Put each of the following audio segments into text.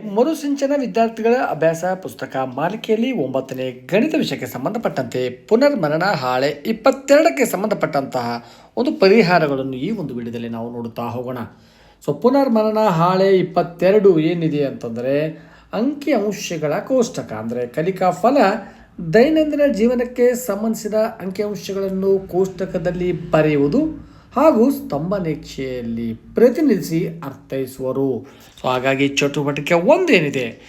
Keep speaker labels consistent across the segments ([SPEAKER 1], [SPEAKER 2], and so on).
[SPEAKER 1] ಮರುಸಿಂಚನ ವಿದ್ಯಾರ್ಥಿಗಳ ಅಭ್ಯಾಸ ಪುಸ್ತಕ ಮಾಲಿಕೆಯಲ್ಲಿ ಒಂಬತ್ತನೇ ಗಣಿತ ವಿಷಯಕ್ಕೆ ಸಂಬಂಧಪಟ್ಟಂತೆ ಪುನರ್ಮರಣ ಹಾಳೆ ಇಪ್ಪತ್ತೆರಡಕ್ಕೆ ಸಂಬಂಧಪಟ್ಟಂತಹ ಒಂದು ಪರಿಹಾರಗಳನ್ನು ಈ ಒಂದು ವಿಡಿಯೋದಲ್ಲಿ ನಾವು ನೋಡುತ್ತಾ ಹೋಗೋಣ. ಸೊ ಪುನರ್ಮರಣ ಹಾಳೆ ಇಪ್ಪತ್ತೆರಡು ಏನಿದೆ ಅಂತಂದರೆ ಅಂಕಿ ಅಂಶಗಳ ಕೋಷ್ಟಕ ಅಂದರೆ ಕಲಿಕಾ ಫಲ ದೈನಂದಿನ ಜೀವನಕ್ಕೆ ಸಂಬಂಧಿಸಿದ ಅಂಕಿಅಂಶಗಳನ್ನು ಕೋಷ್ಟಕದಲ್ಲಿ ಬರೆಯುವುದು. ಹಾಗೂ ಸ್ತಂಭನೇಕ್ಷೆಯಲ್ಲಿ ಪ್ರತಿನಿಧಿಸಿ ಅರ್ಥೈಸುವರು. ಸೊ ಹಾಗಾಗಿ ಚಟುವಟಿಕೆ ಒಂದೇನಿದೆ.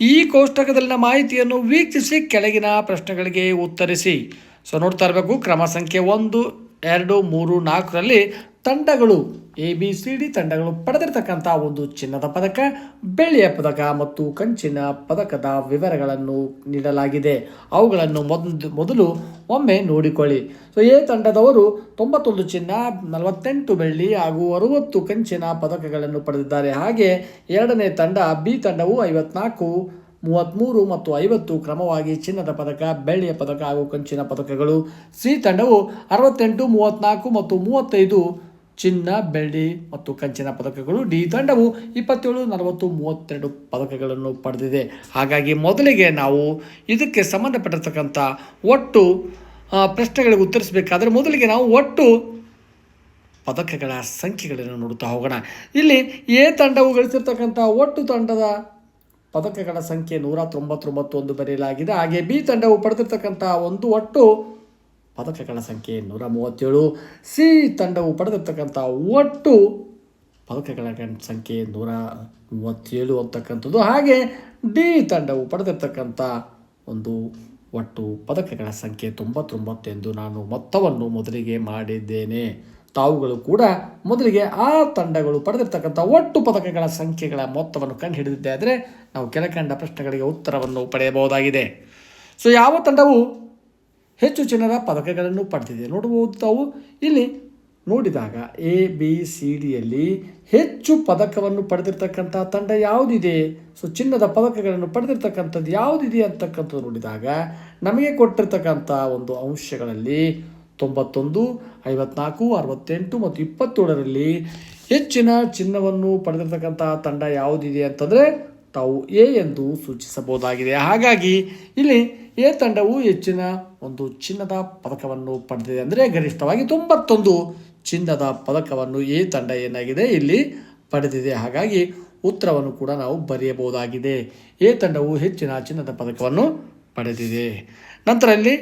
[SPEAKER 1] ಈ ಕೋಷ್ಟಕದಲ್ಲಿನ ಮಾಹಿತಿಯನ್ನು ವೀಕ್ಷಿಸಿ, ಕೆಳಗಿನ ಪ್ರಶ್ನೆಗಳಿಗೆ ಉತ್ತರಿಸಿ. ಸೊ ನೋಡ್ತಾ ಇರಬೇಕು, ಕ್ರಮ ಸಂಖ್ಯೆ ಒಂದು ಎರಡು, ಮೂರು, ನಾಲ್ಕರಲ್ಲಿ ತಂಡಗಳು ಎ ಬಿ ಸಿ ಡಿ ತಂಡಗಳು ಪಡೆದಿರತಕ್ಕಂಥ ಒಂದು ಚಿನ್ನದ ಪದಕ, ಬೆಳ್ಳಿಯ ಪದಕ ಮತ್ತು ಕಂಚಿನ ಪದಕದ ವಿವರಗಳನ್ನು ನೀಡಲಾಗಿದೆ. ಅವುಗಳನ್ನು ಮೊದಲು ಮೊದಲು ಒಮ್ಮೆ ನೋಡಿಕೊಳ್ಳಿ. ಸೊ ಎ ತಂಡದವರು ತೊಂಬತ್ತೊಂದು ಚಿನ್ನ, ನಲವತ್ತೆಂಟು ಬೆಳ್ಳಿ ಹಾಗೂ ಅರುವತ್ತು ಕಂಚಿನ ಪದಕಗಳನ್ನು ಪಡೆದಿದ್ದಾರೆ. ಹಾಗೆ ಎರಡನೇ ತಂಡ ಬಿ ತಂಡವು ಐವತ್ನಾಲ್ಕು ಮೂವತ್ತ್ಮೂರು ಮತ್ತು ಐವತ್ತು ಕ್ರಮವಾಗಿ ಚಿನ್ನದ ಪದಕ, ಬೆಳ್ಳಿಯ ಪದಕ ಹಾಗೂ ಕಂಚಿನ ಪದಕಗಳು. ಸಿ ತಂಡವು ಅರವತ್ತೆಂಟು ಮೂವತ್ತ್ನಾಲ್ಕು ಮತ್ತು ಮೂವತ್ತೈದು ಚಿನ್ನ, ಬೆಳ್ಳಿ ಮತ್ತು ಕಂಚಿನ ಪದಕಗಳು. ಡಿ ತಂಡವು ಇಪ್ಪತ್ತೇಳು, ನಲವತ್ತು, ಮೂವತ್ತೆರಡು ಪದಕಗಳನ್ನು ಪಡೆದಿದೆ. ಹಾಗಾಗಿ ಮೊದಲಿಗೆ ನಾವು ಇದಕ್ಕೆ ಸಂಬಂಧಪಟ್ಟಿರ್ತಕ್ಕಂಥ ಒಟ್ಟು ಪ್ರಶ್ನೆಗಳಿಗೆ ಉತ್ತರಿಸಬೇಕಾದ್ರೆ ಮೊದಲಿಗೆ ನಾವು ಒಟ್ಟು ಪದಕಗಳ ಸಂಖ್ಯೆಗಳನ್ನು ನೋಡುತ್ತಾ ಹೋಗೋಣ. ಇಲ್ಲಿ ಎ ತಂಡವು ಗಳಿಸಿರ್ತಕ್ಕಂಥ ಒಟ್ಟು ತಂಡದ ಪದಕಗಳ ಸಂಖ್ಯೆ ನೂರ ತೊಂಬತ್ತೊಂಬತ್ತೊಂದು ಬರೆಯಲಾಗಿದೆ. ಹಾಗೆ ಬಿ ತಂಡವು ಪಡೆದಿರ್ತಕ್ಕಂಥ ಒಂದು ಒಟ್ಟು ಪದಕಗಳ ಸಂಖ್ಯೆ ನೂರ ಮೂವತ್ತೇಳು. ಸಿ ತಂಡವು ಪಡೆದಿರ್ತಕ್ಕಂಥ ಒಟ್ಟು ಪದಕಗಳ ಸಂಖ್ಯೆ ನೂರ ಮೂವತ್ತೇಳು ಅಂತಕ್ಕಂಥದ್ದು. ಹಾಗೆ ಡಿ ತಂಡವು ಪಡೆದಿರ್ತಕ್ಕಂಥ ಒಂದು ಒಟ್ಟು ಪದಕಗಳ ಸಂಖ್ಯೆ ತೊಂಬತ್ತೊಂಬತ್ತೆಂದು ನಾನು ಮೊತ್ತವನ್ನು ಮೊದಲಿಗೆ ಮಾಡಿದ್ದೇನೆ. ತಾವುಗಳು ಕೂಡ ಮೊದಲಿಗೆ ಆ ತಂಡಗಳು ಪಡೆದಿರ್ತಕ್ಕಂಥ ಒಟ್ಟು ಪದಕಗಳ ಸಂಖ್ಯೆಗಳ ಮೊತ್ತವನ್ನು ಕಂಡು ಹಿಡಿದಿದ್ದೆ ಆದರೆ ನಾವು ಕೆಳಕಂಡ ಪ್ರಶ್ನೆಗಳಿಗೆ ಉತ್ತರವನ್ನು ಪಡೆಯಬಹುದಾಗಿದೆ. ಸೊ ಯಾವ ತಂಡವು ಹೆಚ್ಚು ಚಿನ್ನದ ಪದಕಗಳನ್ನು ಪಡೆದಿದೆ ನೋಡಬಹುದು ತಾವು. ಇಲ್ಲಿ ನೋಡಿದಾಗ ಎ ಬಿ ಸಿ ಡಿಯಲ್ಲಿ ಹೆಚ್ಚು ಪದಕವನ್ನು ಪಡೆದಿರ್ತಕ್ಕಂಥ ತಂಡ ಯಾವುದಿದೆ? ಸೊ ಚಿನ್ನದ ಪದಕಗಳನ್ನು ಪಡೆದಿರ್ತಕ್ಕಂಥದ್ದು ಯಾವುದಿದೆ ಅಂತಕ್ಕಂಥದ್ದು ನೋಡಿದಾಗ ನಮಗೆ ಕೊಟ್ಟಿರ್ತಕ್ಕಂಥ ಒಂದು ಅಂಶಗಳಲ್ಲಿ ತೊಂಬತ್ತೊಂದು, ಐವತ್ನಾಲ್ಕು, ಅರವತ್ತೆಂಟು ಮತ್ತು ಇಪ್ಪತ್ತೇಳರಲ್ಲಿ ಹೆಚ್ಚಿನ ಚಿನ್ನವನ್ನು ಪಡೆದಿರ್ತಕ್ಕಂಥ ತಂಡ ಯಾವುದಿದೆ ಅಂತಂದರೆ ತಾವು ಎ ಎಂದು ಸೂಚಿಸಬಹುದಾಗಿದೆ. ಹಾಗಾಗಿ ಇಲ್ಲಿ ಎ ತಂಡವು ಹೆಚ್ಚಿನ ಒಂದು ಚಿನ್ನದ ಪದಕವನ್ನು ಪಡೆದಿದೆ ಅಂದರೆ ಗರಿಷ್ಠವಾಗಿ ತೊಂಬತ್ತೊಂದು ಚಿನ್ನದ ಪದಕವನ್ನು ಎ ತಂಡ ಏನಾಗಿದೆ ಇಲ್ಲಿ ಪಡೆದಿದೆ. ಹಾಗಾಗಿ ಉತ್ತರವನ್ನು ಕೂಡ ನಾವು ಬರೆಯಬಹುದಾಗಿದೆ. ಎ ತಂಡವು ಹೆಚ್ಚಿನ ಚಿನ್ನದ ಪದಕವನ್ನು ಪಡೆದಿದೆ. ನಂತರ ಇಲ್ಲಿ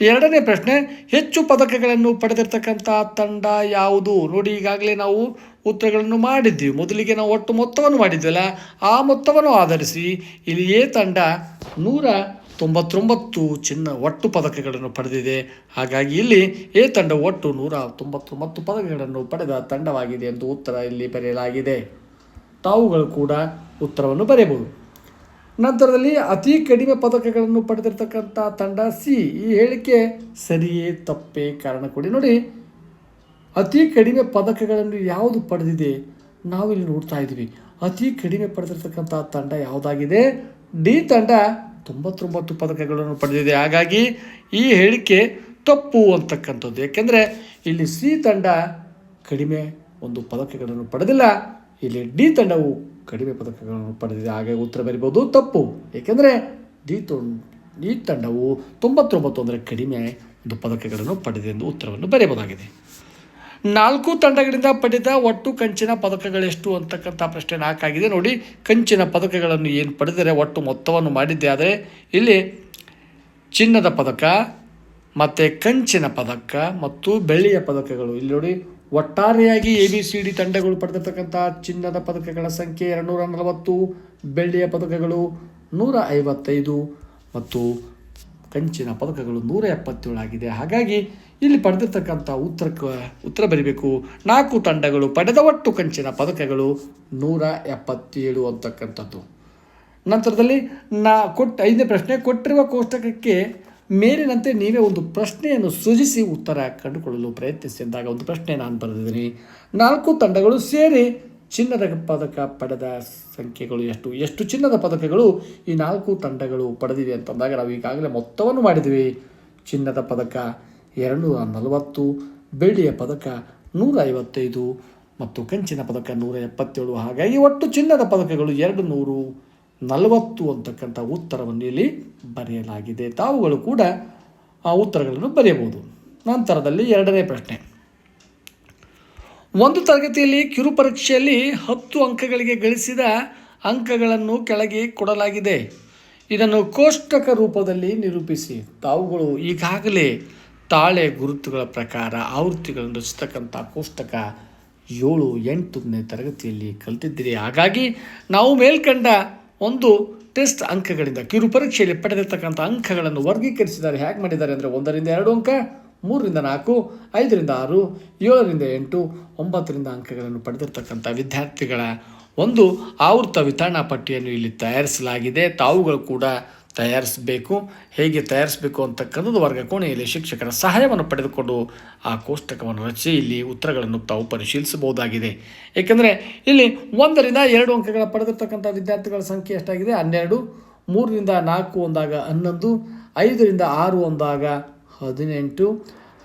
[SPEAKER 1] ಎರಡನೇ ಪ್ರಶ್ನೆ, ಹೆಚ್ಚು ಪದಕಗಳನ್ನು ಪಡೆದಿರ್ತಕ್ಕಂಥ ತಂಡ ಯಾವುದು? ನೋಡಿ, ಈಗಾಗಲೇ ನಾವು ಉತ್ತರಗಳನ್ನು ಮಾಡಿದ್ದೀವಿ ಮೊದಲಿಗೆ ನಾವು ಒಟ್ಟು ಮೊತ್ತವನ್ನು ಮಾಡಿದ್ವಲ್ಲ, ಆ ಮೊತ್ತವನ್ನು ಆಧರಿಸಿ ಇಲ್ಲಿ ಎ ತಂಡ ನೂರ ತೊಂಬತ್ತೊಂಬತ್ತು ಚಿನ್ನ ಒಟ್ಟು ಪದಕಗಳನ್ನು ಪಡೆದಿದೆ. ಹಾಗಾಗಿ ಇಲ್ಲಿ ಎ ತಂಡ ಒಟ್ಟು ನೂರ ತೊಂಬತ್ತೊಂಬತ್ತು ಪದಕಗಳನ್ನು ಪಡೆದ ತಂಡವಾಗಿದೆ ಎಂದು ಉತ್ತರ ಇಲ್ಲಿ ಬರೆಯಲಾಗಿದೆ. ತಾವುಗಳು ಕೂಡ ಉತ್ತರವನ್ನು ಬರೆಯಬಹುದು. ನಂತರದಲ್ಲಿ ಅತಿ ಕಡಿಮೆ ಪದಕಗಳನ್ನು ಪಡೆದಿರ್ತಕ್ಕಂಥ ತಂಡ ಸಿ. ಈ ಹೇಳಿಕೆ ಸರಿಯೇ ತಪ್ಪೇ ಕಾರಣ ಕೊಡಿ. ನೋಡಿ, ಅತಿ ಕಡಿಮೆ ಪದಕಗಳನ್ನು ಯಾವುದು ಪಡೆದಿದೆ ನಾವು ಇಲ್ಲಿ ನೋಡ್ತಾ ಇದ್ದೀವಿ. ಅತಿ ಕಡಿಮೆ ಪಡೆದಿರ್ತಕ್ಕಂಥ ತಂಡ ಯಾವುದಾಗಿದೆ? ಡಿ ತಂಡ ತೊಂಬತ್ತೊಂಬತ್ತು ಪದಕಗಳನ್ನು ಪಡೆದಿದೆ. ಹಾಗಾಗಿ ಈ ಹೇಳಿಕೆ ತಪ್ಪು ಅಂತಕ್ಕಂಥದ್ದು. ಏಕೆಂದರೆ ಇಲ್ಲಿ ಸಿ ತಂಡ ಕಡಿಮೆ ಒಂದು ಪದಕಗಳನ್ನು ಪಡೆದಿಲ್ಲ. ಇಲ್ಲಿ ಡಿ ತಂಡವು ಕಡಿಮೆ ಪದಕಗಳನ್ನು ಪಡೆದಿದೆ. ಹಾಗೆ ಉತ್ತರ ಬರಿಬೋದು ತಪ್ಪು. ಏಕೆಂದರೆ ಡಿ ತೊ ಡಿ ತಂಡವು ತೊಂಬತ್ತೊಂಬತ್ತು ಅಂದರೆ ಕಡಿಮೆ ಒಂದು ಪದಕಗಳನ್ನು ಪಡೆದಿದೆ ಎಂದು ಉತ್ತರವನ್ನು ಬರೆಯಬಹುದಾಗಿದೆ ನಾಲ್ಕು ತಂಡಗಳಿಂದ ಪಡೆದ ಒಟ್ಟು ಕಂಚಿನ ಪದಕಗಳೆಷ್ಟು ಅಂತಕ್ಕಂಥ ಪ್ರಶ್ನೆ ನಾಲ್ಕಾಗಿದೆ. ನೋಡಿ, ಕಂಚಿನ ಪದಕಗಳನ್ನು ಏನು ಪಡೆದರೆ ಒಟ್ಟು ಮೊತ್ತವನ್ನು ಮಾಡಿದ್ದೆ. ಆದರೆ ಇಲ್ಲಿ ಚಿನ್ನದ ಪದಕ, ಮತ್ತು ಕಂಚಿನ ಪದಕ ಮತ್ತು ಬೆಳ್ಳಿಯ ಪದಕಗಳು. ಇಲ್ಲಿ ನೋಡಿ ಒಟ್ಟಾರೆಯಾಗಿ ಎ ಬಿ ಸಿ ಡಿ ತಂಡಗಳು ಪಡೆದಿರ್ತಕ್ಕಂಥ ಚಿನ್ನದ ಪದಕಗಳ ಸಂಖ್ಯೆ ಎರಡುನೂರ ನಲವತ್ತು ಬೆಳ್ಳಿಯ ಪದಕಗಳು ನೂರ ಐವತ್ತೈದು ಮತ್ತು ಕಂಚಿನ ಪದಕಗಳು ನೂರ ಎಪ್ಪತ್ತೇಳು ಆಗಿದೆ ಹಾಗಾಗಿ ಇಲ್ಲಿ ಪಡೆದಿರ್ತಕ್ಕಂಥ ಉತ್ತರಕ್ಕೆ ಉತ್ತರ ಬರಿಬೇಕು. ನಾಲ್ಕು ತಂಡಗಳು ಪಡೆದ ಒಟ್ಟು ಕಂಚಿನ ಪದಕಗಳು ನೂರ ಎಪ್ಪತ್ತೇಳು ಅಂತಕ್ಕಂಥದ್ದು. ನಂತರದಲ್ಲಿ ನಾ ಕೊಟ್ಟ, ಐದನೇ ಪ್ರಶ್ನೆ, ಕೊಟ್ಟಿರುವ ಕೋಷ್ಟಕಕ್ಕೆ ಮೇಲಿನಂತೆ ನೀವೇ ಒಂದು ಪ್ರಶ್ನೆಯನ್ನು ಸೃಜಿಸಿ ಉತ್ತರ ಕಂಡುಕೊಳ್ಳಲು ಪ್ರಯತ್ನಿಸಿದಾಗ ಒಂದು ಪ್ರಶ್ನೆ ನಾನು ಬರೆದಿದ್ದೀನಿ. ನಾಲ್ಕು ತಂಡಗಳು ಸೇರಿ ಚಿನ್ನದ ಪದಕ ಪಡೆದ ಸಂಖ್ಯೆಗಳು ಎಷ್ಟು? ಎಷ್ಟು ಚಿನ್ನದ ಪದಕಗಳು ಈ ನಾಲ್ಕು ತಂಡಗಳು ಪಡೆದಿವೆ ಅಂತಂದಾಗ ನಾವು ಈಗಾಗಲೇ ಮೊತ್ತವನ್ನು ಮಾಡಿದ್ವಿ ಚಿನ್ನದ ಪದಕ ಎರಡುನೂರ ನಲವತ್ತು, ಬೆಳ್ಳಿಯ ಪದಕ ನೂರ ಐವತ್ತೈದು ಮತ್ತು ಕಂಚಿನ ಪದಕ ನೂರ ಎಪ್ಪತ್ತೇಳು ಹಾಗಾಗಿ ಒಟ್ಟು ಚಿನ್ನದ ಪದಕಗಳು ಎರಡು ನೂರು ನಲವತ್ತು ಅಂತಕ್ಕಂಥ ಉತ್ತರವನ್ನು ಇಲ್ಲಿ ಬರೆಯಲಾಗಿದೆ. ತಾವುಗಳು ಕೂಡ ಆ ಉತ್ತರಗಳನ್ನು ಬರೆಯಬಹುದು. ನಂತರದಲ್ಲಿ ಎರಡನೇ ಪ್ರಶ್ನೆ. ಒಂದು ತರಗತಿಯಲ್ಲಿ ಕಿರುಪರೀಕ್ಷೆಯಲ್ಲಿ ಹತ್ತು ಅಂಕಗಳಿಗೆ ಗಳಿಸಿದ ಅಂಕಗಳನ್ನು ಕೆಳಗೆ ಕೊಡಲಾಗಿದೆ. ಇದನ್ನು ಕೋಷ್ಟಕ ರೂಪದಲ್ಲಿ ನಿರೂಪಿಸಿ. ತಾವುಗಳು ಈಗಾಗಲೇ ತಾಳೆ ಗುರುತುಗಳ ಪ್ರಕಾರ ಆವೃತ್ತಿಗಳನ್ನು ರಚಿಸ್ತಕ್ಕಂಥ ಕೋಷ್ಟಕ ಏಳು ಎಂಟನೇ ತರಗತಿಯಲ್ಲಿ ಕಲಿತಿದ್ದೀರಿ. ಹಾಗಾಗಿ ನಾವು ಮೇಲ್ಕಂಡ ಒಂದು ಟೆಸ್ಟ್ ಅಂಕಗಳಿಂದ ಕಿರು ಪರೀಕ್ಷೆಯಲ್ಲಿ ಪಡೆದಿರ್ತಕ್ಕಂಥ ಅಂಕಗಳನ್ನು ವರ್ಗೀಕರಿಸಿದ್ದಾರೆ. ಹೇಗೆ ಮಾಡಿದ್ದಾರೆ ಅಂದರೆ ಒಂದರಿಂದ ಎರಡು ಅಂಕ, ಮೂರರಿಂದ ನಾಲ್ಕು, ಐದರಿಂದ ಆರು, ಏಳರಿಂದ ಎಂಟು, ಒಂಬತ್ತರಿಂದ ಅಂಕಗಳನ್ನು ಪಡೆದಿರ್ತಕ್ಕಂಥ ವಿದ್ಯಾರ್ಥಿಗಳ ಒಂದು ಆವೃತ್ತ ವಿತರಣಾ ಪಟ್ಟಿಯನ್ನು ಇಲ್ಲಿ ತಯಾರಿಸಲಾಗಿದೆ. ತಾವುಗಳು ಕೂಡ ತಯಾರಿಸಬೇಕು, ಹೇಗೆ ತಯಾರಿಸಬೇಕು ಅಂತಕ್ಕಂಥದ್ದು ವರ್ಗ ಕೋಣೆಯಲ್ಲಿ ಶಿಕ್ಷಕರ ಸಹಾಯವನ್ನು ಪಡೆದುಕೊಂಡು ಆ ಕೋಷ್ಟಕವನ್ನು ರಚಿಸಿ ಇಲ್ಲಿ ಉತ್ತರಗಳನ್ನು ತಾವು ಪರಿಶೀಲಿಸಬಹುದಾಗಿದೆ. ಏಕೆಂದರೆ ಇಲ್ಲಿ ಒಂದರಿಂದ ಎರಡು ಅಂಕಗಳ ಪಡೆದಿರ್ತಕ್ಕಂಥ ವಿದ್ಯಾರ್ಥಿಗಳ ಸಂಖ್ಯೆ ಎಷ್ಟಾಗಿದೆ? ಹನ್ನೆರಡು, ಮೂರರಿಂದ ನಾಲ್ಕು ಒಂದಾಗ ಹನ್ನೊಂದು, ಐದರಿಂದ ಆರು ಒಂದಾಗ ಹದಿನೆಂಟು,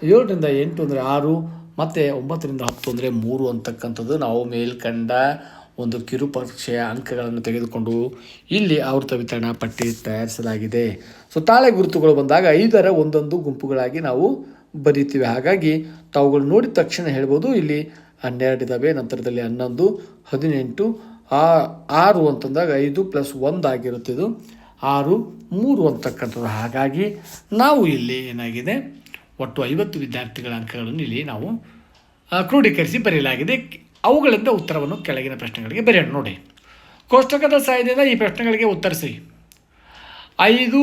[SPEAKER 1] ಏಳರಿಂದ ಎಂಟು ಅಂದರೆ ಆರು, ಮತ್ತು ಒಂಬತ್ತರಿಂದ ಹತ್ತು ಅಂದರೆ ಮೂರು ಅಂತಕ್ಕಂಥದ್ದು ನಾವು ಮೇಲ್ಕಂಡ ಒಂದು ಕಿರುಪರೀಕ್ಷೆಯ ಅಂಕಗಳನ್ನು ತೆಗೆದುಕೊಂಡು ಇಲ್ಲಿ ಆವೃತ ವಿತರಣಾ ಪಟ್ಟಿ ತಯಾರಿಸಲಾಗಿದೆ. ಸೊ, ತಾಳೆ ಗುರುತುಗಳು ಬಂದಾಗ ಐದರ ಒಂದೊಂದು ಗುಂಪುಗಳಾಗಿ ನಾವು ಬರೀತೀವಿ. ಹಾಗಾಗಿ ತಾವುಗಳು ನೋಡಿದ ತಕ್ಷಣ ಹೇಳ್ಬೋದು, ಇಲ್ಲಿ ಹನ್ನೆರಡು ಇದ್ದಾವೆ ನಂತರದಲ್ಲಿ ಹನ್ನೊಂದು, ಹದಿನೆಂಟು, ಆ ಆರು ಅಂತಂದಾಗ ಐದು ಪ್ಲಸ್ ಒಂದು ಆಗಿರುತ್ತಿದ್ದು ಆರು, ಮೂರು ಅಂತಕ್ಕಂಥದ್ದು. ಹಾಗಾಗಿ ನಾವು ಇಲ್ಲಿ ಏನಾಗಿದೆ, ಒಟ್ಟು ಐವತ್ತು ವಿದ್ಯಾರ್ಥಿಗಳ ಅಂಕಗಳನ್ನು ಇಲ್ಲಿ ನಾವು ಕ್ರೋಢೀಕರಿಸಿ ಬರೆಯಲಾಗಿದೆ. ಅವುಗಳಿಂದ ಉತ್ತರವನ್ನು ಕೆಳಗಿನ ಪ್ರಶ್ನೆಗಳಿಗೆ ಬರೆಯೋಣ, ನೋಡಿ. ಕೋಷ್ಟಕದ ಸಹಾಯದಿಂದ ಈ ಪ್ರಶ್ನೆಗಳಿಗೆ ಉತ್ತರಿಸಿ ಐದು,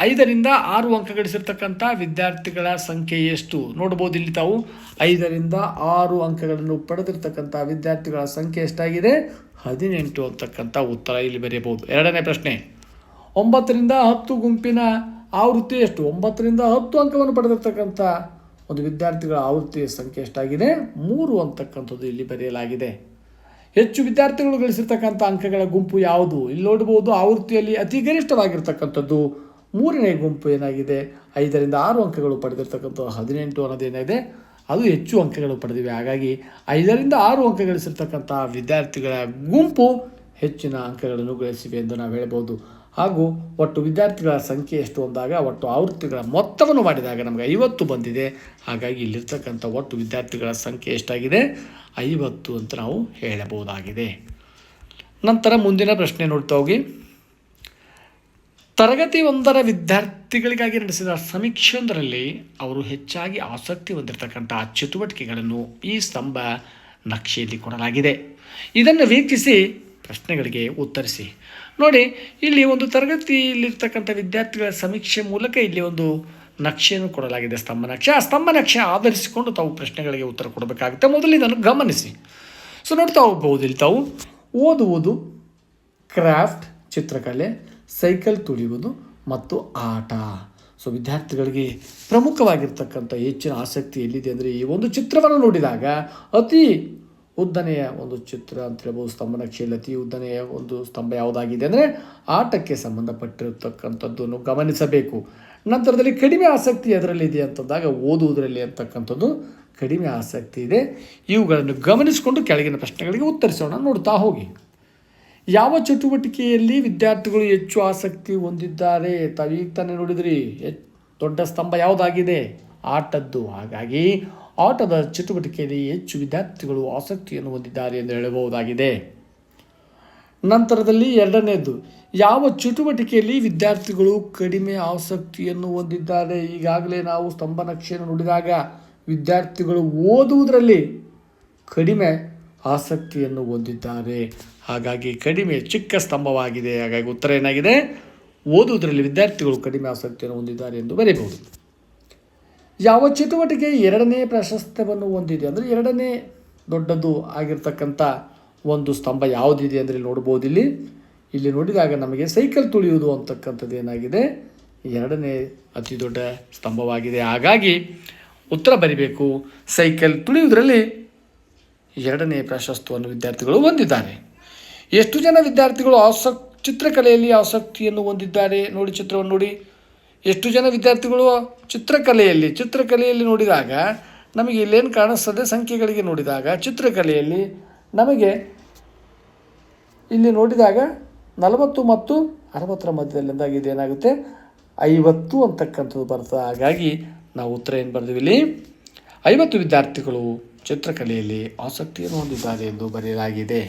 [SPEAKER 1] ಐದರಿಂದ ಆರು ಅಂಕ ಗಳಿಸಿರ್ತಕ್ಕಂಥ ವಿದ್ಯಾರ್ಥಿಗಳ ಸಂಖ್ಯೆ ಎಷ್ಟು? ನೋಡ್ಬೋದು ಇಲ್ಲಿ ತಾವು. ಐದರಿಂದ ಆರು ಅಂಕಗಳನ್ನು ಪಡೆದಿರ್ತಕ್ಕಂಥ ವಿದ್ಯಾರ್ಥಿಗಳ ಸಂಖ್ಯೆ ಎಷ್ಟಾಗಿದೆ? ಹದಿನೆಂಟು ಅಂತಕ್ಕಂಥ ಉತ್ತರ ಇಲ್ಲಿ ಬರೆಯಬಹುದು. ಎರಡನೇ ಪ್ರಶ್ನೆ. ಒಂಬತ್ತರಿಂದ ಹತ್ತು ಗುಂಪಿನ ಆವೃತ್ತಿ ಎಷ್ಟು? ಒಂಬತ್ತರಿಂದ ಹತ್ತು ಅಂಕವನ್ನು ಪಡೆದಿರ್ತಕ್ಕಂಥ ಒಂದು ವಿದ್ಯಾರ್ಥಿಗಳ ಆವೃತ್ತಿಯ ಸಂಖ್ಯೆ ಎಷ್ಟಾಗಿದೆ? ಮೂರು ಅಂತಕ್ಕಂಥದ್ದು ಇಲ್ಲಿ ಬರೆಯಲಾಗಿದೆ. ಹೆಚ್ಚು ವಿದ್ಯಾರ್ಥಿಗಳು ಗಳಿಸಿರ್ತಕ್ಕಂಥ ಅಂಕಗಳ ಗುಂಪು ಯಾವುದು? ಇಲ್ಲಿ ನೋಡ್ಬೋದು ಆವೃತ್ತಿಯಲ್ಲಿ ಅತಿ ಗರಿಷ್ಠವಾಗಿರ್ತಕ್ಕಂಥದ್ದು ಮೂರನೇ ಗುಂಪು ಏನಾಗಿದೆ? ಐದರಿಂದ ಆರು ಅಂಕಗಳು ಪಡೆದಿರ್ತಕ್ಕಂಥ ಹದಿನೆಂಟು ಅನ್ನೋದೇನಿದೆ ಅದು ಹೆಚ್ಚು ಅಂಕಗಳು ಪಡೆದಿವೆ. ಹಾಗಾಗಿ ಐದರಿಂದ ಆರು ಅಂಕ ಗಳಿಸಿರ್ತಕ್ಕಂಥ ವಿದ್ಯಾರ್ಥಿಗಳ ಗುಂಪು ಹೆಚ್ಚಿನ ಅಂಕಗಳನ್ನು ಗಳಿಸಿವೆ ಎಂದು ನಾವು ಹೇಳ್ಬೋದು. ಹಾಗೂ ಒಟ್ಟು ವಿದ್ಯಾರ್ಥಿಗಳ ಸಂಖ್ಯೆ ಎಷ್ಟು ಅಂದಾಗ ಒಟ್ಟು ಆವೃತ್ತಿಗಳ ಮೊತ್ತವನ್ನು ಮಾಡಿದಾಗ ನಮಗೆ ಐವತ್ತು ಬಂದಿದೆ. ಹಾಗಾಗಿ ಇಲ್ಲಿರ್ತಕ್ಕಂಥ ಒಟ್ಟು ವಿದ್ಯಾರ್ಥಿಗಳ ಸಂಖ್ಯೆ ಎಷ್ಟಾಗಿದೆ? ಐವತ್ತು ಅಂತ ನಾವು ಹೇಳಬಹುದಾಗಿದೆ. ನಂತರ ಮುಂದಿನ ಪ್ರಶ್ನೆ ನೋಡ್ತಾ ಹೋಗಿ. ತರಗತಿ ಒಂದರ ವಿದ್ಯಾರ್ಥಿಗಳಿಗಾಗಿ ನಡೆಸಿದ ಸಮೀಕ್ಷೆಯೊಂದರಲ್ಲಿ ಅವರು ಹೆಚ್ಚಾಗಿ ಆಸಕ್ತಿ ಹೊಂದಿರತಕ್ಕಂಥ ಚಟುವಟಿಕೆಗಳನ್ನು ಈ ಸ್ತಂಭ ನಕ್ಷೆಯಲ್ಲಿ ಕೊಡಲಾಗಿದೆ. ಇದನ್ನು ವೀಕ್ಷಿಸಿ ಪ್ರಶ್ನೆಗಳಿಗೆ ಉತ್ತರಿಸಿ. ನೋಡಿ, ಇಲ್ಲಿ ಒಂದು ತರಗತಿಯಲ್ಲಿರ್ತಕ್ಕಂಥ ವಿದ್ಯಾರ್ಥಿಗಳ ಸಮೀಕ್ಷೆ ಮೂಲಕ ಇಲ್ಲಿ ಒಂದು ನಕ್ಷೆಯನ್ನು ಕೊಡಲಾಗಿದೆ, ಸ್ತಂಭ ನಕ್ಷೆ. ಆ ಸ್ತಂಭ ನಕ್ಷೆ ಆಧರಿಸಿಕೊಂಡು ತಾವು ಪ್ರಶ್ನೆಗಳಿಗೆ ಉತ್ತರ ಕೊಡಬೇಕಾಗುತ್ತೆ. ಮೊದಲು ಇದನ್ನು ಗಮನಿಸಿ. ಸೊ ನೋಡ್ತಾ ಹೋಗ್ಬೋದು. ಇಲ್ಲಿ ತಾವು ಓದುವುದು, ಕ್ರಾಫ್ಟ್, ಚಿತ್ರಕಲೆ, ಸೈಕಲ್ ತುಳಿಯುವುದು ಮತ್ತು ಆಟ. ಸೊ ವಿದ್ಯಾರ್ಥಿಗಳಿಗೆ ಪ್ರಮುಖವಾಗಿರ್ತಕ್ಕಂಥ ಹೆಚ್ಚಿನ ಆಸಕ್ತಿ ಎಲ್ಲಿದೆ ಅಂದರೆ ಈ ಒಂದು ಚಿತ್ರವನ್ನು ನೋಡಿದಾಗ ಅತಿ ಉದ್ದನೆಯ ಒಂದು ಚಿತ್ರ ಅಂತ ಹೇಳ್ಬೋದು ಸ್ತಂಭ ನಕ್ಷೆಯಲ್ಲಿ ಅತಿ ಉದ್ದನೆಯ ಒಂದು ಸ್ತಂಭ ಯಾವುದಾಗಿದೆ ಅಂದರೆ ಆಟಕ್ಕೆ ಸಂಬಂಧಪಟ್ಟಿರತಕ್ಕಂಥದ್ದನ್ನು ಗಮನಿಸಬೇಕು. ನಂತರದಲ್ಲಿ ಕಡಿಮೆ ಆಸಕ್ತಿ ಅದರಲ್ಲಿದೆ ಅಂತಂದಾಗ ಓದುವುದರಲ್ಲಿ ಅಂತಕ್ಕಂಥದ್ದು ಕಡಿಮೆ ಆಸಕ್ತಿ ಇದೆ. ಇವುಗಳನ್ನು ಗಮನಿಸಿಕೊಂಡು ಕೆಳಗಿನ ಪ್ರಶ್ನೆಗಳಿಗೆ ಉತ್ತರಿಸೋಣ, ನೋಡ್ತಾ ಹೋಗಿ. ಯಾವ ಚಟುವಟಿಕೆಯಲ್ಲಿ ವಿದ್ಯಾರ್ಥಿಗಳು ಹೆಚ್ಚು ಆಸಕ್ತಿ ಹೊಂದಿದ್ದಾರೆ? ತಾವೀಗ ತಾನೇ ನೋಡಿದ್ರಿ ದೊಡ್ಡ ಸ್ತಂಭ ಯಾವುದಾಗಿದೆ? ಆಟದ್ದು. ಹಾಗಾಗಿ ಆಟದ ಚಟುವಟಿಕೆಯಲ್ಲಿ ಹೆಚ್ಚು ವಿದ್ಯಾರ್ಥಿಗಳು ಆಸಕ್ತಿಯನ್ನು ಹೊಂದಿದ್ದಾರೆ ಎಂದು ಹೇಳಬಹುದಾಗಿದೆ. ನಂತರದಲ್ಲಿ ಎರಡನೇದು, ಯಾವ ಚಟುವಟಿಕೆಯಲ್ಲಿ ವಿದ್ಯಾರ್ಥಿಗಳು ಕಡಿಮೆ ಆಸಕ್ತಿಯನ್ನು ಹೊಂದಿದ್ದಾರೆ? ಈಗಾಗಲೇ ನಾವು ಸ್ತಂಭ ನಕ್ಷೆಯನ್ನು ನೋಡಿದಾಗ ವಿದ್ಯಾರ್ಥಿಗಳು ಓದುವುದರಲ್ಲಿ ಕಡಿಮೆ ಆಸಕ್ತಿಯನ್ನು ಹೊಂದಿದ್ದಾರೆ. ಹಾಗಾಗಿ ಕಡಿಮೆ ಚಿಕ್ಕ ಸ್ತಂಭವಾಗಿದೆ. ಹಾಗಾಗಿ ಉತ್ತರ ಏನಾಗಿದೆ? ಓದುವುದರಲ್ಲಿ ವಿದ್ಯಾರ್ಥಿಗಳು ಕಡಿಮೆ ಆಸಕ್ತಿಯನ್ನು ಹೊಂದಿದ್ದಾರೆ ಎಂದು ಬರೆಯಬಹುದು. ಯಾವ ಚಟುವಟಿಕೆ ಎರಡನೇ ಪ್ರಾಶಸ್ತ್ಯವನ್ನು ಹೊಂದಿದೆ ಅಂದರೆ ಎರಡನೇ ದೊಡ್ಡದು ಆಗಿರ್ತಕ್ಕಂಥ ಒಂದು ಸ್ತಂಭ ಯಾವುದಿದೆ ಅಂದರೆ ನೋಡ್ಬೋದು ಇಲ್ಲಿ. ಇಲ್ಲಿ ನೋಡಿದಾಗ ನಮಗೆ ಸೈಕಲ್ ತುಳಿಯುವುದು ಅಂತಕ್ಕಂಥದ್ದು ಏನಾಗಿದೆ? ಎರಡನೇ ಅತಿ ದೊಡ್ಡ ಸ್ತಂಭವಾಗಿದೆ. ಹಾಗಾಗಿ ಉತ್ತರ ಬರಿಬೇಕು. ಸೈಕಲ್ ತುಳಿಯುವುದರಲ್ಲಿ ಎರಡನೇ ಪ್ರಾಶಸ್ತ್ಯವನ್ನು ವಿದ್ಯಾರ್ಥಿಗಳು ಹೊಂದಿದ್ದಾರೆ. ಎಷ್ಟು ಜನ ವಿದ್ಯಾರ್ಥಿಗಳು ಆಸಕ್ ಚಿತ್ರಕಲೆಯಲ್ಲಿ ಆಸಕ್ತಿಯನ್ನು ಹೊಂದಿದ್ದಾರೆ? ನೋಡಿ ಚಿತ್ರವನ್ನು ನೋಡಿ. ಎಷ್ಟು ಜನ ವಿದ್ಯಾರ್ಥಿಗಳು ಚಿತ್ರಕಲೆಯಲ್ಲಿ ಚಿತ್ರಕಲೆಯಲ್ಲಿ ನೋಡಿದಾಗ ನಮಗೆ ಇಲ್ಲೇನು ಕಾಣಿಸ್ತದೆ ಸಂಖ್ಯೆಗಳಿಗೆ ನೋಡಿದಾಗ ಚಿತ್ರಕಲೆಯಲ್ಲಿ ನಮಗೆ ಇಲ್ಲಿ ನೋಡಿದಾಗ ನಲವತ್ತು ಮತ್ತು ಅರವತ್ತರ ಮಧ್ಯದಲ್ಲಿಂದಾಗ ಇದೇನಾಗುತ್ತೆ ಐವತ್ತು ಅಂತಕ್ಕಂಥದ್ದು ಬರ್ತದೆ. ಹಾಗಾಗಿ ನಾವು ಉತ್ತರ ಏನು ಬರೆದಿವಿ ಇಲ್ಲಿ? ಐವತ್ತು ವಿದ್ಯಾರ್ಥಿಗಳು ಚಿತ್ರಕಲೆಯಲ್ಲಿ ಆಸಕ್ತಿಯನ್ನು ಹೊಂದಿದ್ದಾರೆ ಎಂದು ಬರೆಯಲಾಗಿದೆ.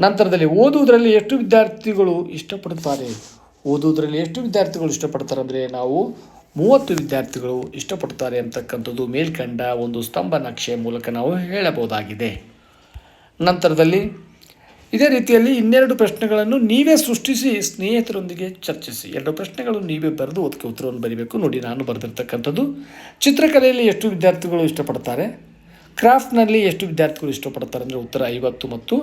[SPEAKER 1] ನಂತರದಲ್ಲಿ ಓದುವುದರಲ್ಲಿ ಎಷ್ಟು ವಿದ್ಯಾರ್ಥಿಗಳು ಇಷ್ಟಪಡುತ್ತಾರೆ? ಓದುವುದರಲ್ಲಿ ಎಷ್ಟು ವಿದ್ಯಾರ್ಥಿಗಳು ಇಷ್ಟಪಡ್ತಾರೆ ಅಂದರೆ ನಾವು ಮೂವತ್ತು ವಿದ್ಯಾರ್ಥಿಗಳು ಇಷ್ಟಪಡ್ತಾರೆ ಅಂತಕ್ಕಂಥದ್ದು ಮೇಲ್ಕಂಡ ಒಂದು ಸ್ತಂಭ ನಕ್ಷೆಯ ಮೂಲಕ ನಾವು ಹೇಳಬಹುದಾಗಿದೆ. ನಂತರದಲ್ಲಿ ಇದೇ ರೀತಿಯಲ್ಲಿ ಇನ್ನೆರಡು ಪ್ರಶ್ನೆಗಳನ್ನು ನೀವೇ ಸೃಷ್ಟಿಸಿ, ಸ್ನೇಹಿತರೊಂದಿಗೆ ಚರ್ಚಿಸಿ. ಎರಡು ಪ್ರಶ್ನೆಗಳು ನೀವೇ ಬರೆದು ಅದಕ್ಕೆ ಉತ್ತರವನ್ನು ಬರೀಬೇಕು. ನೋಡಿ, ನಾನು ಬರೆದಿರ್ತಕ್ಕಂಥದ್ದು ಚಿತ್ರಕಲೆಯಲ್ಲಿ ಎಷ್ಟು ವಿದ್ಯಾರ್ಥಿಗಳು ಇಷ್ಟಪಡ್ತಾರೆ? ಕ್ರಾಫ್ಟ್ನಲ್ಲಿ ಎಷ್ಟು ವಿದ್ಯಾರ್ಥಿಗಳು ಇಷ್ಟಪಡ್ತಾರೆ ಅಂದರೆ ಉತ್ತರ ಐವತ್ತು ಮತ್ತು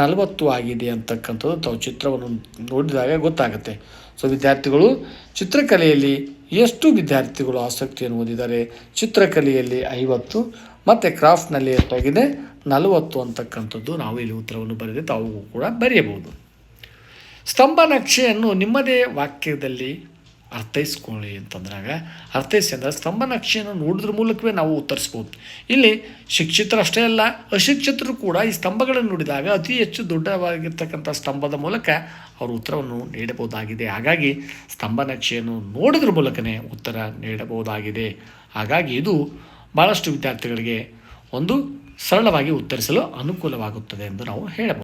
[SPEAKER 1] ನಲವತ್ತು ಆಗಿದೆ ಅಂತಕ್ಕಂಥದ್ದು ತಾವು ಚಿತ್ರವನ್ನು ನೋಡಿದಾಗ ಗೊತ್ತಾಗುತ್ತೆ. ಸೊ ವಿದ್ಯಾರ್ಥಿಗಳು ಚಿತ್ರಕಲೆಯಲ್ಲಿ ಎಷ್ಟು ವಿದ್ಯಾರ್ಥಿಗಳು ಆಸಕ್ತಿಯನ್ನು ಹೊಂದಿದ್ದಾರೆ? ಚಿತ್ರಕಲೆಯಲ್ಲಿ ಐವತ್ತು ಮತ್ತು ಕ್ರಾಫ್ಟ್ನಲ್ಲಿ ಎಷ್ಟಾಗಿದೆ? ನಲವತ್ತು ಅಂತಕ್ಕಂಥದ್ದು ನಾವು ಇಲ್ಲಿ ಉತ್ತರವನ್ನು ಬರೆದು ತಾವು ಕೂಡ ಬರೆಯಬಹುದು. ಸ್ತಂಭ ನಕ್ಷೆಯನ್ನು ನಿಮ್ಮದೇ ವಾಕ್ಯದಲ್ಲಿ ಅರ್ಥೈಸ್ಕೊಳ್ಳಿ ಅಂತಂದ್ರಾಗ, ಅರ್ಥೈಸಿ ಅಂದರೆ ಸ್ತಂಭ ನಕ್ಷೆಯನ್ನು ನೋಡಿದ್ರ ಮೂಲಕವೇ ನಾವು ಉತ್ತರಿಸ್ಬೋದು. ಇಲ್ಲಿ ಶಿಕ್ಷಿತರಷ್ಟೇ ಅಲ್ಲ, ಅಶಿಕ್ಷಿತರು ಕೂಡ ಈ ಸ್ತಂಭಗಳನ್ನು ನೋಡಿದಾಗ ಅತಿ ಹೆಚ್ಚು ದೊಡ್ಡವಾಗಿರ್ತಕ್ಕಂಥ ಸ್ತಂಭದ ಮೂಲಕ ಅವರು ಉತ್ತರವನ್ನು ನೀಡಬಹುದಾಗಿದೆ. ಹಾಗಾಗಿ ಸ್ತಂಭ ನಕ್ಷೆಯನ್ನು ನೋಡಿದ್ರ ಮೂಲಕನೇ ಉತ್ತರ ನೀಡಬಹುದಾಗಿದೆ. ಹಾಗಾಗಿ ಇದು ಭಾಳಷ್ಟು ವಿದ್ಯಾರ್ಥಿಗಳಿಗೆ ಒಂದು ಸರಳವಾಗಿ ಉತ್ತರಿಸಲು ಅನುಕೂಲವಾಗುತ್ತದೆ ಎಂದು ನಾವು ಹೇಳಬಹುದು.